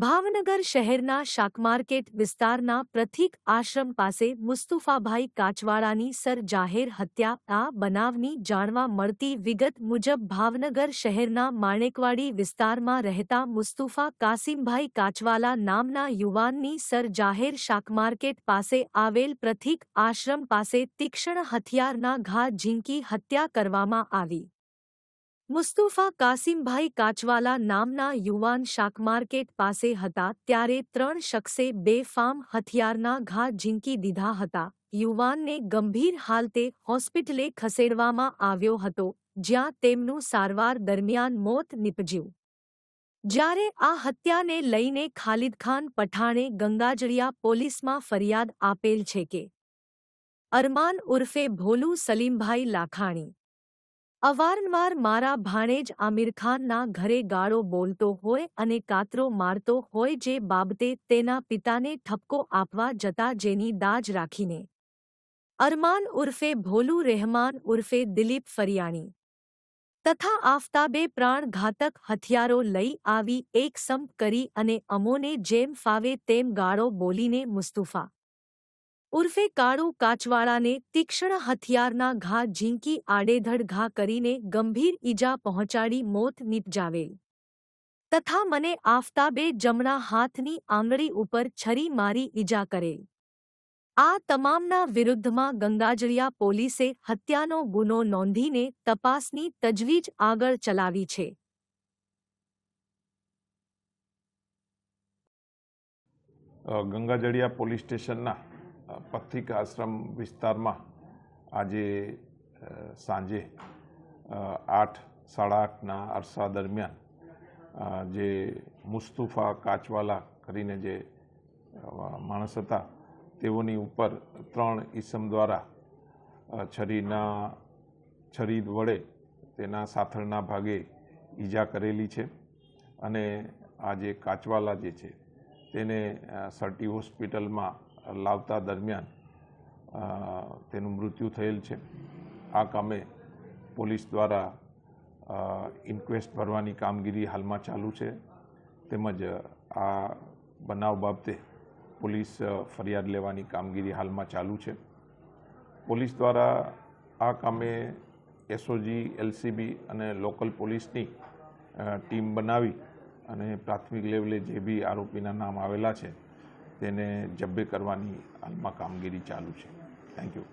ભાવનગર શહેરના શાકમાર્કેટ વિસ્તારના પ્રથિક આશ્રમ પાસે મુસ્તુફાભાઈ કાચવાળાની સર જાહેર હત્યા, આ બનાવની જાણવા મળતી વિગત મુજબ ભાવનગર શહેરના માણેકવાડી વિસ્તારમાં રહેતા મુસ્તુફા કાસિમભાઈ કાચવાલા નામના યુવાનની સર જાહેર શાકમાર્કેટ પાસે આવેલ પ્રથિક આશ્રમ પાસે તીક્ષ્ણ હથિયારના ઘા ઝીંકી હત્યા કરવામાં આવી. મુસ્તુફા કાસિમભાઈ કાચવાલા નામના યુવાન શાકમાર્કેટ પાસે હતા ત્યારે ત્રણ શખ્સે બે ફાર્મ હથિયારના ઘા ઝીંકી દીધા હતા. યુવાનને ગંભીર હાલતે હોસ્પિટલે ખસેડવામાં આવ્યો હતો, જ્યાં તેમનું સારવાર દરમિયાન મોત નીપજ્યું. જ્યારે આ હત્યાને લઈને ખાલિદખાન પઠાણે ગંગાજળિયા પોલીસમાં ફરિયાદ આપેલ છે કે અરમાન ઉર્ફે ભોલુ સલીમભાઈ લાખાણી અવારનવાર મારા ભાણેજ આમિર ખાનના ઘરે ગાળો બોલતો હોય અને કાતરો મારતો હોય જે બાબતે તેના પિતાને ઠપકો આપવા જતા જેની દાજ રાખીને. અરમાન ઉર્ફે ભોલુ રહેમાન ઉર્ફે દિલીપ ફરિયાણી. તથા આફતાબે પ્રાણઘાતક હથિયારો લઈ આવી એક સંપ કરી અને અમોને જેમ ફાવે તેમ ગાળો બોલીને મુસ્તુફા. ઉર્ફે કાળુ કાચવાળાને તીક્ષ્ણ હથિયારના ઘા ઝીંકી આડેધડ ઘા કરીને ગંભીર ઈજા પહોંચાડી મોત નીપજાવેલ તથા મને આફતાબે જમણા હાથની આંગળી ઉપર છરી મારી ઈજા કરેલ આ તમામના વિરુદ્ધમાં ગંગાજળિયા પોલીસે હત્યાનો ગુનો નોંધીને તપાસની તજવીજ આગળ ચલાવી છે. ગંગાજળિયા પોલીસ સ્ટેશનના પથિક આશ્રમ વિસ્તારમાં આજે સાંજે આઠ સાડા આઠના અરસા દરમિયાન જે મુસ્તુફા કાચવાલા કરીને જે માણસ હતા, તેઓની ઉપર ત્રણ ઈસમ દ્વારા છરીના, છરી વડે તેના સાથળના ભાગે ઈજા કરેલી છે અને આ જે કાચવાલા જે છે તેને સર્ટી હોસ્પિટલમાં લાવતા દરમિયાન તેનું મૃત્યુ થયેલ છે. આ કામે પોલીસ દ્વારા ઇન્ક્વેસ્ટ ભરવાની કામગીરી હાલમાં ચાલુ છે. તેમજ આ બનાવ બાબતે પોલીસ ફરિયાદ લેવાની કામગીરી હાલમાં ચાલુ છે. પોલીસ દ્વારા આ કામે એસઓજી, એલસીબી અને લોકલ પોલીસની ટીમ બનાવી અને પ્રાથમિક લેવલે જે બી આરોપીના નામ આવેલા છે તેને જબ્બે કરવાની હાલમાં કામગીરી ચાલુ છે. Thank you